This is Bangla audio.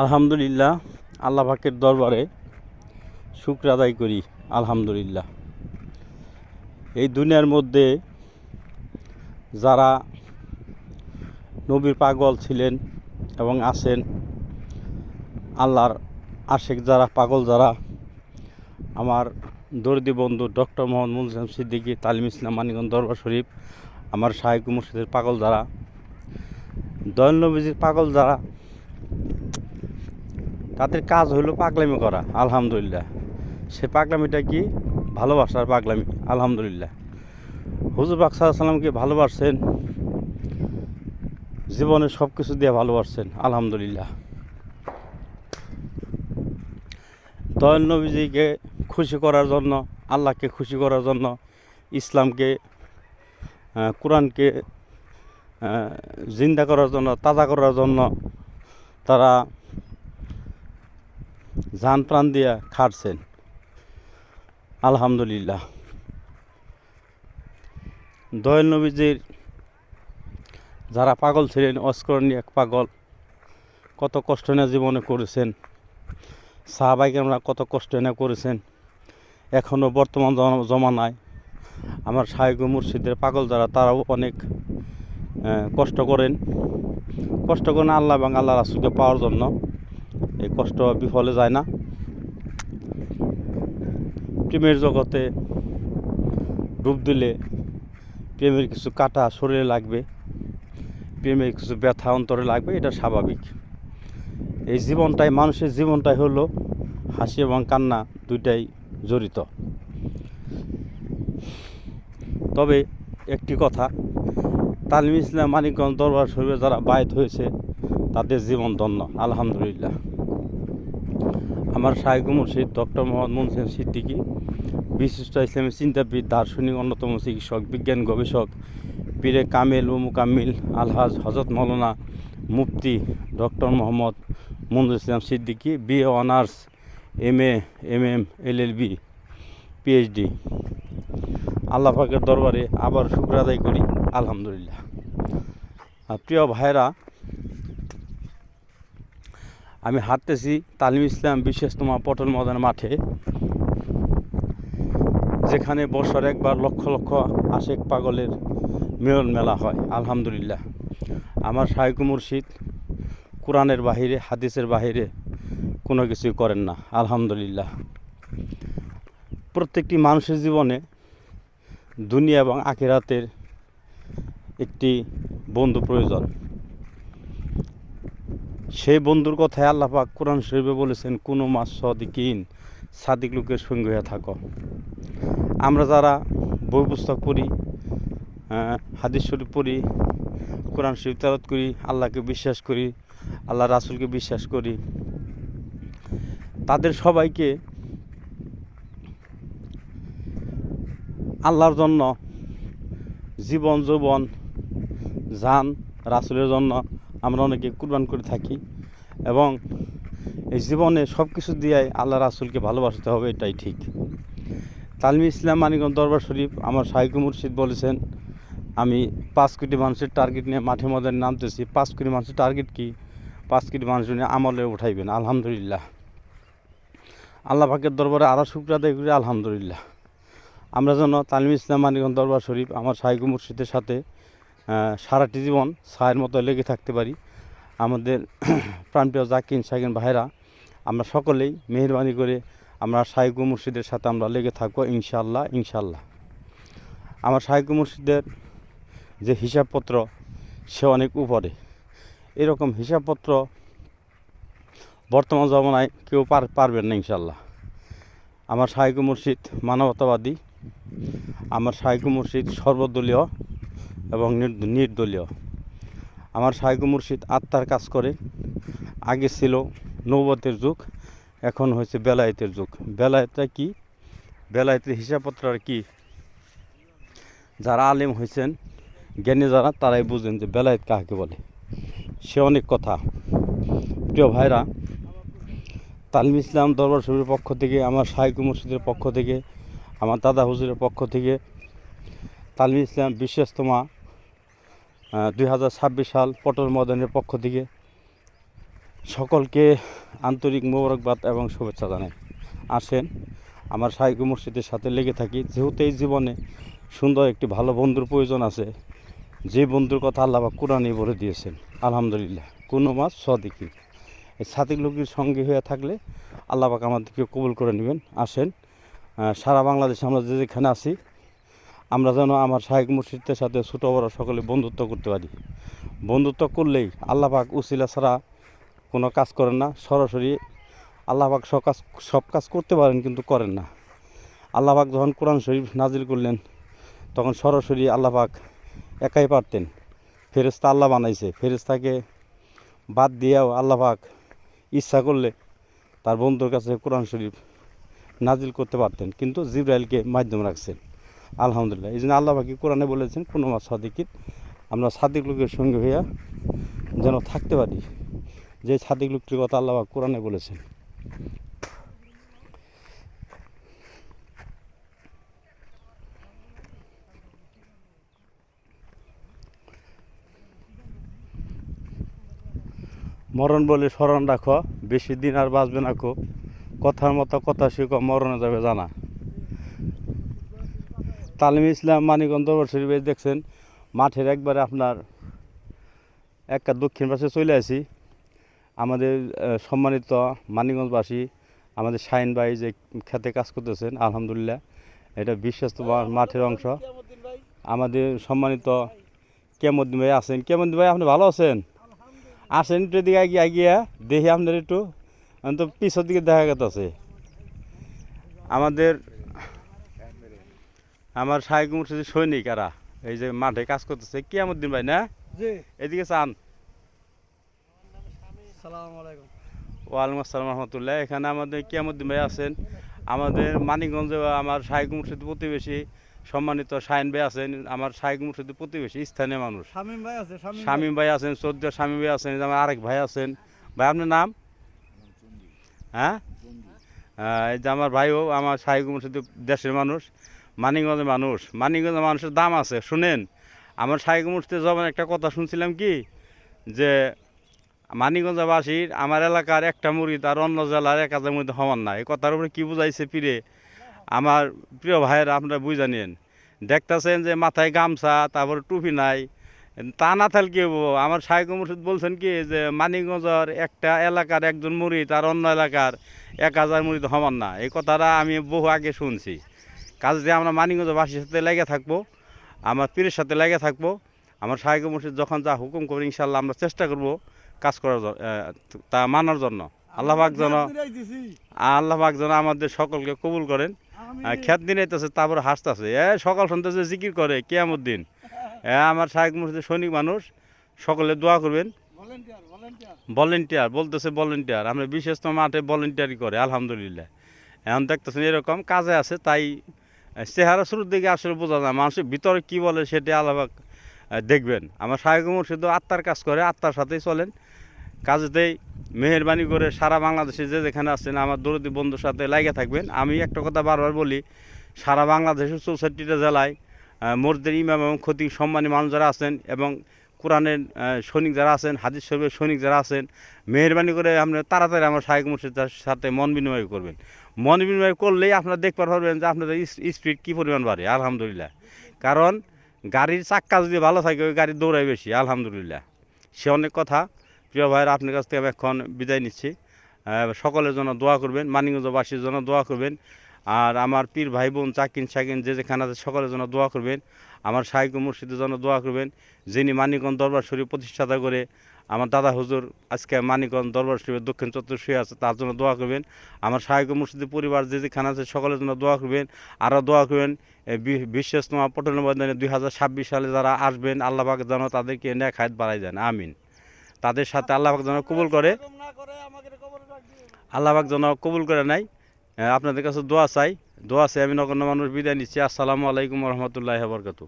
আলহামদুলিল্লাহ, আল্লাহ পাকের দরবারে শুক্র আদায় করি, আলহামদুলিল্লাহ। এই দুনিয়ার মধ্যে যারা নবীর পাগল ছিলেন এবং আছেন, আল্লাহর আশেক যারা, পাগল যারা, আমার দর্দি বন্ধু ডক্টর মোহাম্মদ মুলজাম সিদ্দিকী, তালিম ইসলাম মানিগঞ্জ দরবার শরীফ, আমার শাহেক মুর্শিদের পাগল যারা, দয়াল নবীজির পাগল যারা তাদের কাজ হলো পাগলামি করা, আলহামদুলিল্লাহ। সে পাগলামিটা কি? ভালোবাসার পাগলামি, আলহামদুলিল্লাহ। হুজুর পাক সাল্লামকে ভালোবাসছেন, জীবনে সব কিছু দিয়ে ভালোবাসছেন, আলহামদুলিল্লাহ। দয়াল নবীজিকে খুশি করার জন্য, আল্লাহকে খুশি করার জন্য ইসলামকে কোরআনকে জিন্দা করার জন্য, তাজা করার জন্য তারা জান প্রাণ দিয়া খাটছেন। আলহামদুলিল্লাহ। দয়াল নবীজির যারা পাগল ছিলেন অস্করণীয় এক পাগল, কত কষ্ট না জীবনে করেছেন। সাহাবাইকে আমরা কত কষ্ট না করেছেন। এখনও বর্তমান জমানায় আমার শাহেক মুর্শিদের পাগল যারা, তারাও অনেক কষ্ট করেন। কষ্ট করেন আল্লাহ এবং আল্লাহ রাসুলকে পাওয়ার জন্য এই কষ্ট বিফলে যায় না। প্রেমের জগতে ডুব দিলে প্রেমের কিছু কাটা শরীরে লাগবে, প্রেমের কিছু ব্যথা অন্তরে লাগবে, এটা স্বাভাবিক। এই জীবনটাই, মানুষের জীবনটাই হলো হাসি এবং কান্না দুইটাই জড়িত। তবে একটি কথা তালিম ইসলাম মানিকগঞ্জ দরবার শরীফে যারা বায়ত হয়েছে, তাদের জীবন ধন্য, আলহামদুলিল্লাহ। আমার শাহেক মুর্শিদ, ডক্টর মোহাম্মদ মুনসেন সিদ্দিকী, বিশিষ্ট ইসলামী চিন্তাবিদ, দার্শনিক, অন্যতম চিকিৎসক, বিজ্ঞান গবেষক, পীরে কামেল ও মুকাম্মিল আলহাজ হজরত মৌলানা মুফতি doctor Mohammad Manjur Islam Siddiqui BA honours, M A, M M, L L B, PhD. Allah পাকের দরবারে আবার শুক্র আদায় করি, আলহামদুলিল্লাহ। প্রিয় ভাইরা আমি হাঁটতেছি তালিম ইসলাম বিশেষতমা পটল ময়দান মাঠে, যেখানে বছর একবার লক্ষ লক্ষ আশেক পাগলের মিলন মেলা হয়, আলহামদুলিল্লাহ। আমার শাহেক মুর্শিদ কোরআনের বাহিরে, হাদিসের বাহিরে কোনো কিছুই করেন না, আলহামদুলিল্লাহ। প্রত্যেকটি মানুষের জীবনে দুনিয়া এবং আখিরাতের একটি বন্ধু প্রয়োজন। সেই বন্ধুর কথায় আল্লাহ পাক কোরআন শরীফে বলেছেন, কোনো মাস সদিকিন, সাদিক লোকের সঙ্গে হয়ে থাকো। আমরা যারা বই পুস্তক পড়ি হাদিস শরীফ পড়ি, কোরআন শরীফ তেলাওয়াত করি, আল্লাহকে বিশ্বাস করি, আল্লাহ রাসুলকে বিশ্বাস করি, তাদের সবাইকে আল্লাহর জন্য জীবন যৌবন, জান, রাসুলের জন্য আমরা অনেকে কুরবান করে থাকি এবং এই জীবনে সব কিছু দিয়ে আল্লাহ রাসুলকে ভালোবাসতে হবে, এটাই ঠিক। তালমি ইসলাম মানিগঞ্জ দরবার শরীফ, আমার শাহিক মুর্শিদ বলেছেন, আমি পাঁচ কোটি মানুষের টার্গেট নিয়ে মাঠে মধ্যে নামতেছি। পাঁচ কোটি মানুষের টার্গেট কি? পাঁচ কোটি মানুষ নিয়ে আমলে উঠাইবেন, আলহামদুলিল্লাহ। আল্লাহ পাকের দরবারে আরও শুক্র আদায় করি, আলহামদুলিল্লাহ। আমরা যেন তালিম ইসলাম মানিগঞ্জ দরবার শরীফ, আমার শাহিক মুর্শিদের সাথে সারাটি জীবন ছায়ের মতো লেগে থাকতে পারি। আমাদের প্রাণপ্রিয় জাকিন শাকিন ভাইরা আমরা সকলেই মেহরবানি করে আমরা শাহিক মুর্শিদের সাথে আমরা লেগে থাকব ইনশাল্লাহ ইনশাল্লাহ আমার শাহিক মুর্শিদের যে হিসাবপত্র, সে অনেক উপরে। এরকম হিসাবপত্র বর্তমান জমানায় কেউ পার পারবেন না ইনশাল্লাহ আমার শাহিক মুর্শিদ মানবতাবাদী। আমার শাহিক মুর্শিদ সর্বদলীয় এবং নির- নির্দলীয়। আমার শাহিক মুর্শিদ আত্মার কাজ করে। আগে ছিল নৌবতের যুগ, এখন হয়েছে বেলায়েতের যুগ। বেলায়েতটা কি? বেলায়েতের হিসাবপত্র আর কি? যারা আলেম হয়েছেন, জ্ঞানী যারা, তারাই বুঝেন যে বেলায়েত কাকে বলে। সে অনেক কথা। প্রিয় ভাইরা, তালিম ইসলাম দরবার শরীরের পক্ষ থেকে, আমার শাহিক মুর্শিদের পক্ষ থেকে, আমার দাদা হুজুরের পক্ষ থেকে, তালিম ইসলাম বিশেষতমা দুই হাজার ছাব্বিশ সাল পটল ময়দানের পক্ষ থেকে সকলকে আন্তরিক মোবারকবাদ এবং শুভেচ্ছা জানাই। আসেন, আমার সাহিত্য মসজিদের সাথে লেগে থাকি। যেহেতু এই জীবনে সুন্দর একটি ভালো বন্ধুর প্রয়োজন আছে, যে বন্ধুর কথা আল্লাহ পাক কোরআনে বলে দিয়েছেন, আলহামদুলিল্লাহ। কোনো মাস সদিকি। এই সাদিক লোকের সঙ্গে হয়ে থাকলে আল্লাহ পাক আমাদেরকে কবুল করে নেবেন। আসেন সারা বাংলাদেশে আমরা যেখানে আছি আমরা যেন আমার শাহেক মুর্শিদের সাথে ছোটো বড় সকলে বন্ধুত্ব করতে পারি। বন্ধুত্ব করলেই আল্লাহ পাক উসিলা ছাড়া কোনো কাজ করেন না। সরাসরি আল্লাহ পাক সব কাজ সব কাজ করতে পারেন কিন্তু করেন না। আল্লাহ পাক যখন কোরআন শরীফ নাজিল করলেন, তখন সরাসরি আল্লাহ পাক একাই পারতেন। ফেরেস্তা আল্লাহ বানাইছে। ফেরেস্তাকে বাদ দিয়েও আল্লাহ পাক ইচ্ছা করলে তার বন্ধুর কাছে কোরআন শরীফ নাজিল করতে পারতেন। কিন্তু জিব্রাইলকে মাধ্যম রাখছেন। আলহামদুলিল্লাহ। এই জন্য আল্লাহ পাকি কোরআনে বলেছেন, কোনো মাস সাদিকির আমরা সাদিক লোকের সঙ্গে হইয়া যেন থাকতে পারি। যে সাদিক লোকটির কথা আল্লাহ কোরআনে বলেছেন। মরণ বলে স্মরণ রাখো, বেশি দিন আর বাঁচবে না কো। কথার মতো কথা শিখো, মরণে যাবে জানা। তালিম ইসলাম মানিকগঞ্জ দরবার শরীফে দেখছেন, মাঠের একবারে আপনার একটা দক্ষিণ পাশে চলে আসি। আমাদের সম্মানিত মানিকগঞ্জবাসী, আমাদের শাহিন ভাই যে খেতে কাজ করতেছেন, আলহামদুলিল্লাহ, এটা বিশ্বস্ত মাঠের অংশ। আমাদের সম্মানিত কেমদ্দিন ভাই আছেন। কেমদ্দিন ভাই, আপনি ভালো আছেন? আসেন একটু এদিকে এগিয়ে এগিয়ে দেখি আপনার একটু পিছের দিকে দেখা গেছে আমাদের আমার শাহেক মুর্শিদের সৈনিক এরা। এই যে মাঠে কাজ করতেছে কিয়ামুদ্দিন ভাই না? জি। এদিকে চান। ওয়ালাইকুম আসসালাম রহমতুল্লাহ। এখানে আমাদের কিয়ামুদ্দিন ভাই আছেন। আমাদের মানিকগঞ্জে আমার শাহেক মুর্শিদ প্রতিবেশী সম্মানিত শাহিন ভাই আছেন। আমার শাহেক মুর্শিদের প্রতিবেশী স্থানীয় মানুষ। শামিম ভাই আছে শামিম শামীম ভাই আছেন সৌদ্দ শামীম ভাই আছেন আমার আরেক ভাই আছেন। ভাই আপনার নাম? হ্যাঁ? এই যে আমার ভাইও আমার শাহিক মুর্শিদ দেশের মানুষ। মানিকগঞ্জের মানুষ। মানিকগঞ্জের মানুষের দাম আছে, শুনেন। আমার শাহিক মুর্শিদে যখন একটা কথা শুনছিলাম কি? যে মানিকগঞ্জবাসীর, আমার এলাকার একটা মুড়ি তার অন্য জেলার এক হাজার মধ্যে সমান না এই কথার উপরে কী বুঝাইছে পীরে? আমার প্রিয় ভাইয়েরা আপনারা বুঝা নিন দেখতেছেন যে মাথায় গামছা, তারপরে টুপি নাই। তা না থাকলে কি হব আমার শাহেক মুর্শিদ বলছেন কি যে মানিকগঞ্জের একটা এলাকার একজন মুড়ি তার অন্য এলাকার এক হাজার মুড়ি তো সমান না এই কথাটা আমি বহু আগে শুনছি। কাজ দিয়ে আমরা মানিকগঞ্জবাসীর সাথে লেগে থাকব আমার পীরের সাথে লেগে থাকব আমার শাহেক মুর্শিদ যখন যা হুকুম করবে ইনশাল্লাহ আমরা চেষ্টা করব কাজ করার তা মানার জন্য। আল্লাহ পাক যেন আল্লাহ পাক যেন আমাদের সকলকে কবুল করেন। খ্যাত দিন আইতেছে তারপরে হাসতেছে। এ সকাল সন্ধ্যা জিকির করে কেয়ামুদ্দিন এ আমার শাহেক মুর্শিদের সৈনিক মানুষ সকলে দোয়া করবেন। ভলেন্টিয়ার ভলেন্টিয়ার ভলেন্টিয়ার বলতেছে ভলেন্টিয়ার আমরা বিশেষ তো মাঠে ভলেন্টিয়ারই করে আলহামদুলিল্লাহ। এখন দেখতেছেন এরকম কাজে আছে তাই চেহারা শুরুর দিকে আসলে বোঝা যায়, মানুষের ভিতরে কি বলে সেটি আলাদা দেখবেন। আমার সাহেব মুর্শিদ আত্মার কাজ করে, আত্মার সাথেই চলেন। কাজেতেই মেহরবানি করে সারা বাংলাদেশে যে যেখানে আছেন, আমার দরদি বন্ধুর সাথে লাগে থাকবেন। আমি একটা কথা বারবার বলি, সারা বাংলাদেশের চৌষট্টিটা জেলায় মসজিদের ইমাম এবং ক্ষতি সম্মানী মানুষ যারা আছেন এবং কোরআনের সৈনিক যারা আছেন, হাদিস শরীফের সৈনিক যারা আছেন, মেহরবানি করে আপনার তাড়াতাড়ি আমার শাহেক মুর্শিদের সাথে মন বিনিময় করবেন। মন বিনিময় করলেই আপনারা দেখতে পারবেন যে আপনাদের স্পিড কী পরিমাণ বাড়ে। আলহামদুলিল্লাহ। কারণ গাড়ির চাক্কা যদি ভালো থাকে, ওই গাড়ি দৌড়ায় বেশি। আলহামদুলিল্লাহ। সে অনেক কথা। প্রিয় ভাইয়ের, আপনার কাছ থেকে আমি এখন বিদায় নিচ্ছি। সকলের জন্য দোয়া করবেন মানিগঞ্জবাসীর জন্য দোয়া করবেন। আর আমার পীর ভাই বোন চাকিন সাকিন যে যেখানে আছে, সকলের জন্য দোয়া করবেন। আমার সাহিত্য মুর্শিদের জন্য দোয়া করবেন যিনি মানিকগঞ্জ দরবার শরীফ প্রতিষ্ঠাতা করে আমার দাদা হুজুর আজকে মানিকগঞ্জ দরবার শরীফের দক্ষিণ চত্বর শুয়ে আছে তার জন্য দোয়া করবেন। আমার সাহিত্য মুর্শিদের পরিবার যে যেখানে আছে সকলের জন্য দোয়া করবেন। আরও দোয়া করবেন এই বি- বিশ্বস্তমা পটল ময়দানে দুই হাজার ছাব্বিশ সালে যারা আসবেন আল্লাহ যেন তাদেরকে ন্যাক হায়াত বাড়াই দেন আমিন। তাদের সাথে আল্লাহ পাক যেন কবুল করে। এরকম না করে আমাকে কবরে রাখ দিও আল্লাহ পাক যেন কবুল করে নাই। আপনাদের কাছে দোয়া চাই। দোয়া আছে আমি নগণ্য মানুষ বিদায় নিচ্ছি। আসসালামু আলাইকুম রহমতুল্লাহ বরকাতু